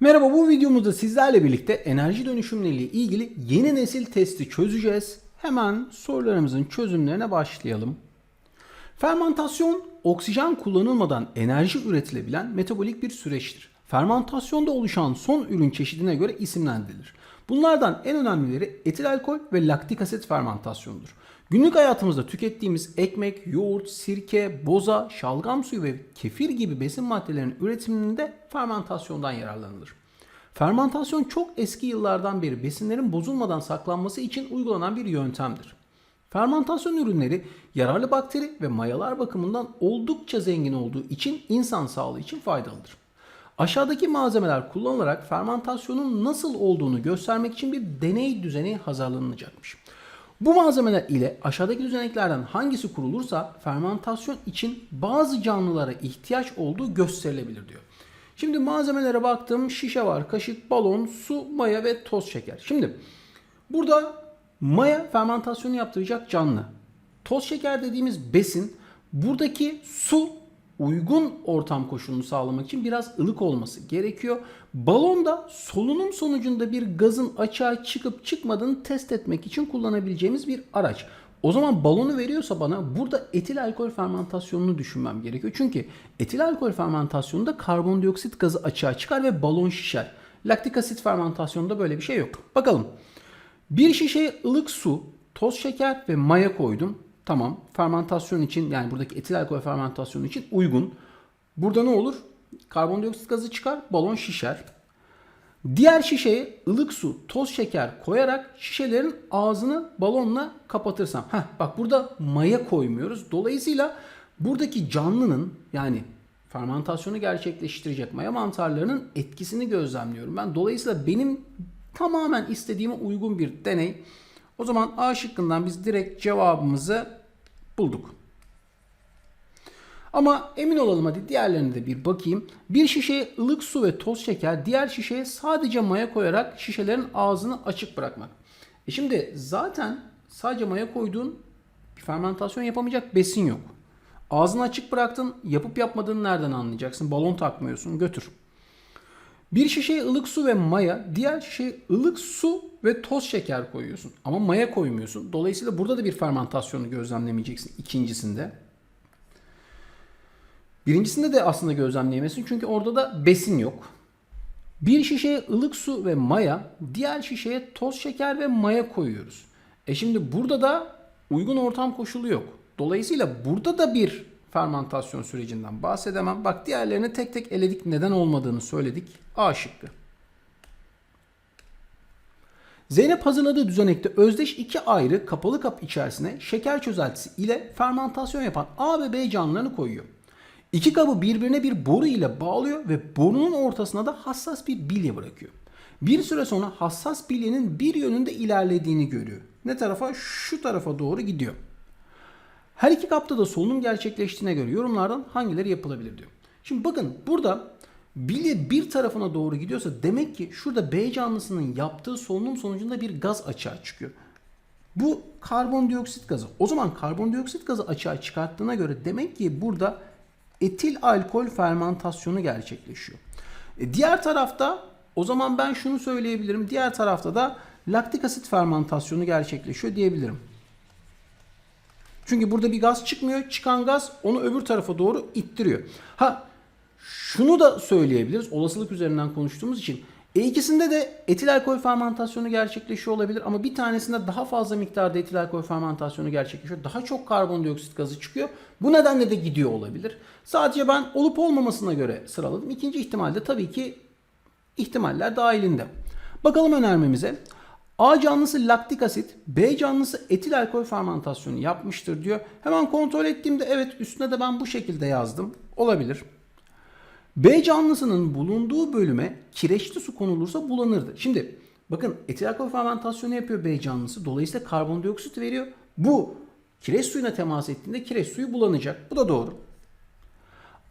Merhaba bu videomuzda sizlerle birlikte enerji dönüşümleriyle ilgili yeni nesil testi çözeceğiz. Hemen sorularımızın çözümlerine başlayalım. Fermantasyon oksijen kullanılmadan enerji üretilebilen metabolik bir süreçtir. Fermantasyonda oluşan son ürün çeşidine göre isimlendirilir. Bunlardan en önemlileri etil alkol ve laktik asit fermantasyonudur. Günlük hayatımızda tükettiğimiz ekmek, yoğurt, sirke, boza, şalgam suyu ve kefir gibi besin maddelerinin üretiminde fermentasyondan yararlanılır. Fermentasyon çok eski yıllardan beri besinlerin bozulmadan saklanması için uygulanan bir yöntemdir. Fermentasyon ürünleri yararlı bakteri ve mayalar bakımından oldukça zengin olduğu için insan sağlığı için faydalıdır. Aşağıdaki malzemeler kullanılarak fermentasyonun nasıl olduğunu göstermek için bir deney düzeni hazırlanacakmış. Bu malzemeler ile aşağıdaki düzeneklerden hangisi kurulursa fermentasyon için bazı canlılara ihtiyaç olduğu gösterilebilir diyor. Şimdi malzemelere baktım. Şişe var, kaşık, balon, su, maya ve toz şeker. Şimdi burada maya fermentasyonu yaptıracak canlı. Toz şeker dediğimiz besin buradaki su uygun ortam koşulunu sağlamak için biraz ılık olması gerekiyor. Balonda solunum sonucunda bir gazın açığa çıkıp çıkmadığını test etmek için kullanabileceğimiz bir araç. O zaman balonu veriyorsa bana burada etil alkol fermentasyonunu düşünmem gerekiyor. Çünkü etil alkol fermentasyonunda karbondioksit gazı açığa çıkar ve balon şişer. Laktik asit fermentasyonunda böyle bir şey yok. Bakalım. Bir şişeye ılık su, toz şeker ve maya koydum. Tamam. Fermentasyon için yani buradaki etil alkol fermentasyonu için uygun. Burada ne olur? Karbondioksit gazı çıkar, balon şişer. Diğer şişeye ılık su, toz şeker koyarak şişelerin ağzını balonla kapatırsam. Heh, bak burada maya koymuyoruz. Dolayısıyla buradaki canlının yani fermentasyonu gerçekleştirecek maya mantarlarının etkisini gözlemliyorum. Ben dolayısıyla benim tamamen istediğime uygun bir deney. O zaman A şıkkından biz direkt cevabımızı bulduk. Ama emin olalım hadi diğerlerine de bir bakayım. Bir şişeye ılık su ve toz şeker, diğer şişeye sadece maya koyarak şişelerin ağzını açık bırakmak. E şimdi zaten sadece maya koyduğun bir fermentasyon yapamayacak besin yok. Ağzını açık bıraktın, yapıp yapmadığını nereden anlayacaksın? Balon takmıyorsun, götür. Bir şişeye ılık su ve maya, diğer şişeye ılık su ve toz şeker koyuyorsun. Ama maya koymuyorsun. Dolayısıyla burada da bir fermentasyonu gözlemlemeyeceksin ikincisinde. Birincisinde de aslında gözlemleyemezsin çünkü orada da besin yok. Bir şişeye ılık su ve maya, diğer şişeye toz şeker ve maya koyuyoruz. E şimdi burada da uygun ortam koşulu yok. Dolayısıyla burada da bir fermentasyon sürecinden bahsedemem. Bak diğerlerini tek tek eledik neden olmadığını söyledik. A şıkkı. Zeynep hazırladığı düzenekte özdeş iki ayrı kapalı kap içerisine şeker çözeltisi ile fermentasyon yapan A ve B canlılarını koyuyor. İki kabı birbirine bir boru ile bağlıyor ve borunun ortasına da hassas bir bilye bırakıyor. Bir süre sonra hassas bilyenin bir yönünde ilerlediğini görüyor. Ne tarafa? Şu tarafa doğru gidiyor. Her iki kapta da solunum gerçekleştiğine göre yorumlardan hangileri yapılabilir diyor. Şimdi bakın burada bilye bir tarafına doğru gidiyorsa demek ki şurada B canlısının yaptığı solunum sonucunda bir gaz açığa çıkıyor. Bu karbondioksit gazı. O zaman karbondioksit gazı açığa çıkarttığına göre demek ki burada etil alkol fermentasyonu gerçekleşiyor. E diğer tarafta o zaman ben şunu söyleyebilirim. Diğer tarafta da laktik asit fermentasyonu gerçekleşiyor diyebilirim. Çünkü burada bir gaz çıkmıyor. Çıkan gaz onu öbür tarafa doğru ittiriyor. Ha şunu da söyleyebiliriz. Olasılık üzerinden konuştuğumuz için. E ikisinde de etil alkol fermentasyonu gerçekleşiyor olabilir ama bir tanesinde daha fazla miktarda etil alkol fermentasyonu gerçekleşiyor. Daha çok karbondioksit gazı çıkıyor. Bu nedenle de gidiyor olabilir. Sadece ben olup olmamasına göre sıraladım. İkinci ihtimalde tabii ki ihtimaller dahilinde. Bakalım önermemize. A canlısı laktik asit, B canlısı etil alkol fermentasyonu yapmıştır diyor. Hemen kontrol ettiğimde evet üstüne de ben bu şekilde yazdım. Olabilir. B canlısının bulunduğu bölüme kireçli su konulursa bulanırdı. Şimdi bakın etil alkol fermentasyonu yapıyor B canlısı. Dolayısıyla karbondioksit veriyor. Bu kireç suyuna temas ettiğinde kireç suyu bulanacak. Bu da doğru.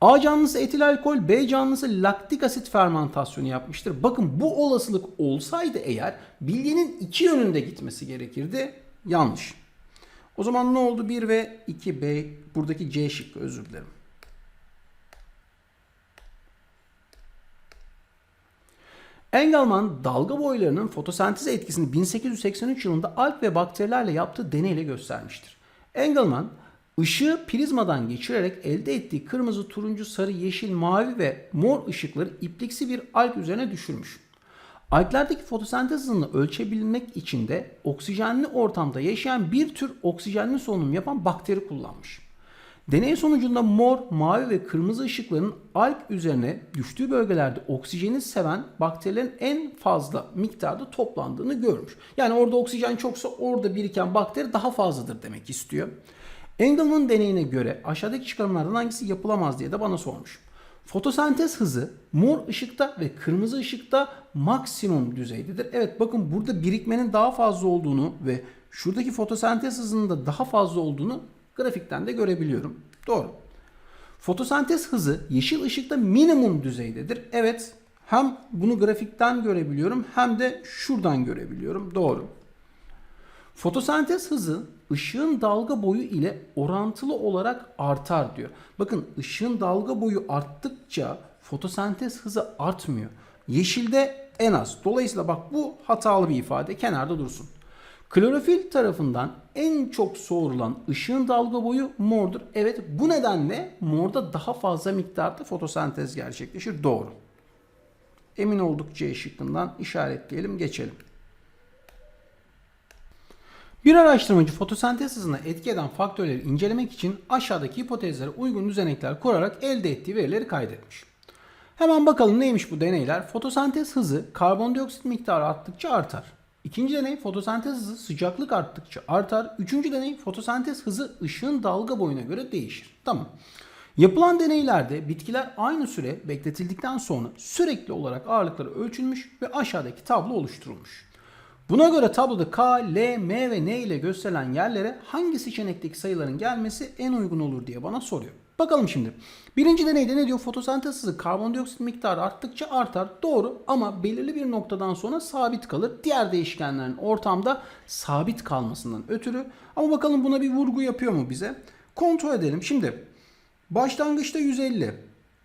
A canlısı etil alkol, B canlısı laktik asit fermentasyonu yapmıştır. Bakın bu olasılık olsaydı eğer bilyenin iki yönünde gitmesi gerekirdi. Yanlış. O zaman ne oldu? 1 ve 2B buradaki C şıkkı özür dilerim. Engelman dalga boylarının fotosentez etkisini 1883 yılında alg ve bakterilerle yaptığı deneyle göstermiştir. Engelman ışığı prizmadan geçirerek elde ettiği kırmızı, turuncu, sarı, yeşil, mavi ve mor ışıkları ipliksi bir alg üzerine düşürmüş. Alglerdeki fotosentez hızını ölçebilmek için de oksijenli ortamda yaşayan bir tür oksijenli solunum yapan bakteri kullanmış. Deney sonucunda mor, mavi ve kırmızı ışıkların alg üzerine düştüğü bölgelerde oksijeni seven bakterilerin en fazla miktarda toplandığını görmüş. Yani orada oksijen çoksa orada biriken bakteri daha fazladır demek istiyor. Engelman deneyine göre aşağıdaki çıkarımlardan hangisi yapılamaz diye de bana sormuş. Fotosentez hızı mor ışıkta ve kırmızı ışıkta maksimum düzeydedir. Evet bakın burada birikmenin daha fazla olduğunu ve şuradaki fotosentez hızının da daha fazla olduğunu grafikten de görebiliyorum. Doğru. Fotosentez hızı yeşil ışıkta minimum düzeydedir. Evet hem bunu grafikten görebiliyorum hem de şuradan görebiliyorum. Doğru. Fotosentez hızı ışığın dalga boyu ile orantılı olarak artar diyor. Bakın ışığın dalga boyu arttıkça fotosentez hızı artmıyor. Yeşilde en az. Dolayısıyla bak bu hatalı bir ifade kenarda dursun. Klorofil tarafından en çok soğurulan ışığın dalga boyu mordur. Evet bu nedenle morda daha fazla miktarda fotosentez gerçekleşir. Doğru. Emin olduk C şıkkından işaretleyelim geçelim. Bir araştırmacı fotosentez hızına etki eden faktörleri incelemek için aşağıdaki hipotezlere uygun düzenekler kurarak elde ettiği verileri kaydetmiş. Hemen bakalım neymiş bu deneyler? Fotosentez hızı karbondioksit miktarı arttıkça artar. İkinci deney fotosentez hızı sıcaklık arttıkça artar. Üçüncü deney fotosentez hızı ışığın dalga boyuna göre değişir. Tamam. Yapılan deneylerde bitkiler aynı süre bekletildikten sonra sürekli olarak ağırlıkları ölçülmüş ve aşağıdaki tablo oluşturulmuş. Buna göre tabloda K, L, M ve N ile gösterilen yerlere hangi seçenekteki sayıların gelmesi en uygun olur diye bana soruyor. Bakalım şimdi. Birinci deneyde ne diyor? Fotosentez hızı karbondioksit miktarı arttıkça artar. Doğru ama belirli bir noktadan sonra sabit kalır. Diğer değişkenlerin ortamda sabit kalmasından ötürü. Ama bakalım buna bir vurgu yapıyor mu bize? Kontrol edelim. Şimdi başlangıçta 150.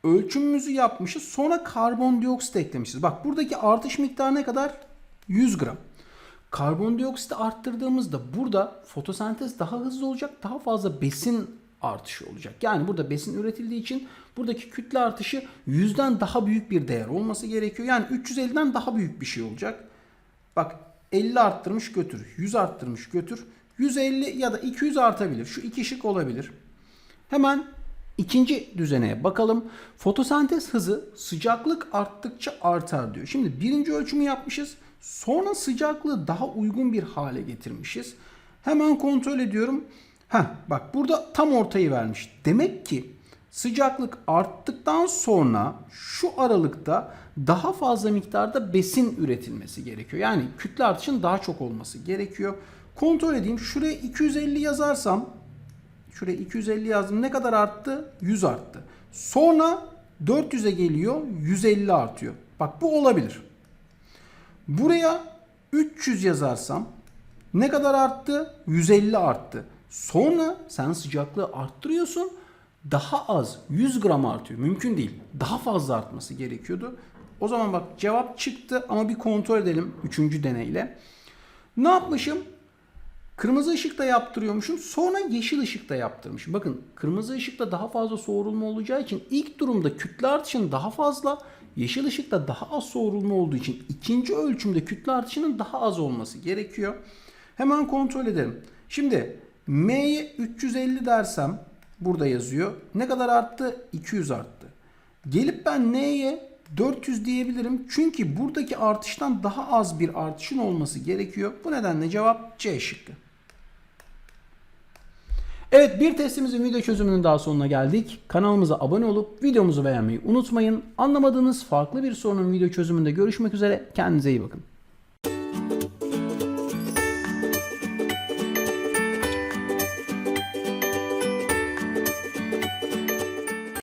Ölçümümüzü yapmışız. Sonra karbondioksit eklemişiz. Bak buradaki artış miktarı ne kadar? 100 gram. Karbondioksiti arttırdığımızda burada fotosentez daha hızlı olacak, daha fazla besin artışı olacak. Yani burada besin üretildiği için buradaki kütle artışı 100'den daha büyük bir değer olması gerekiyor. Yani 350'den daha büyük bir şey olacak. Bak 50 arttırmış götür, 100 arttırmış götür. 150 ya da 200 artabilir. Şu iki şık olabilir. Hemen ikinci düzeneye bakalım. Fotosentez hızı sıcaklık arttıkça artar diyor. Şimdi birinci ölçümü yapmışız. Sonra sıcaklığı daha uygun bir hale getirmişiz. Hemen kontrol ediyorum. Heh, bak burada tam ortayı vermiş. Demek ki sıcaklık arttıktan sonra şu aralıkta daha fazla miktarda besin üretilmesi gerekiyor. Yani kütle artışın daha çok olması gerekiyor. Kontrol edeyim. Şuraya 250 yazarsam şuraya 250 yazdım. Ne kadar arttı? 100 arttı. Sonra 400'e geliyor. 150 artıyor. Bak bu olabilir. Buraya 300 yazarsam ne kadar arttı? 150 arttı. Sonra sen sıcaklığı arttırıyorsun. Daha az 100 gram artıyor. Mümkün değil. Daha fazla artması gerekiyordu. O zaman bak cevap çıktı ama bir kontrol edelim 3. deneyle. Ne yapmışım? Kırmızı ışıkta yaptırıyormuşum. Sonra yeşil ışıkta yaptırmışım. Bakın kırmızı ışıkta daha fazla soğurulma olacağı için ilk durumda kütle artışının daha fazla, yeşil ışıkta daha az soğurulma olduğu için ikinci ölçümde kütle artışının daha az olması gerekiyor. Hemen kontrol edelim. Şimdi M'ye 350 dersem burada yazıyor. Ne kadar arttı? 200 arttı. Gelip ben N'ye 400 diyebilirim. Çünkü buradaki artıştan daha az bir artışın olması gerekiyor. Bu nedenle cevap C şıkkı. Evet bir testimizin video çözümünün daha sonuna geldik. Kanalımıza abone olup videomuzu beğenmeyi unutmayın. Anlamadığınız farklı bir sorunun video çözümünde görüşmek üzere. Kendinize iyi bakın.